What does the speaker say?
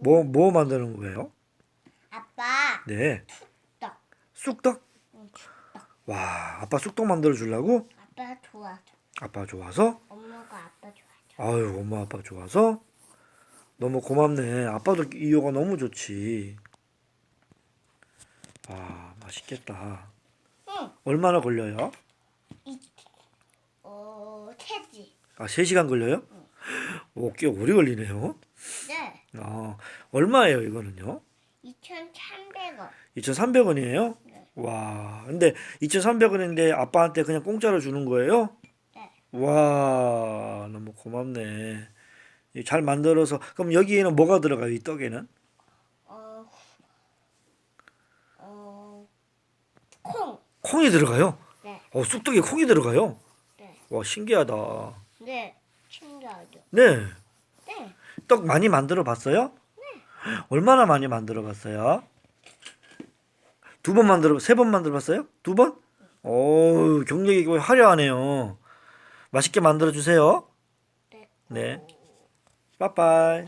뭐, 뭐 만드는 거예요? 아빠, 네. 떡. 쑥떡? 응, 쑥떡. 와, 아빠 쑥떡 만들어 주려고? 아빠 좋아서. 아빠 좋아서? 엄마가 아빠 좋아서. 아유, 엄마 아빠 좋아서? 너무 고맙네. 아빠도 이유가 너무 좋지. 아, 맛있겠다. 응. 얼마나 걸려요? 이, 어, 채지. 아, 3시간 걸려요? 오, 꽤 오래 걸리네요. 네. 아, 얼마예요, 이거는요? 2,300원. 2,300원이에요? 네. 와, 근데 2,300원인데 아빠한테 그냥 공짜로 주는 거예요? 네. 와, 너무 고맙네. 이잘 만들어서 그럼 여기에는 뭐가 들어가요? 이 떡에는? 어, 어, 콩. 콩이 들어가요? 네. 어, 쑥떡에 콩이 들어가요? 네. 와, 신기하다. 네. 신기하죠. 네. 네. 떡 많이 만들어 봤어요? 얼마나 많이 만들어 봤어요? 두 번 만들어, 세 번 만들어 봤어요? 두 번? 오, 경력이 거의 화려하네요. 맛있게 만들어 주세요. 네. 네. 빠빠이.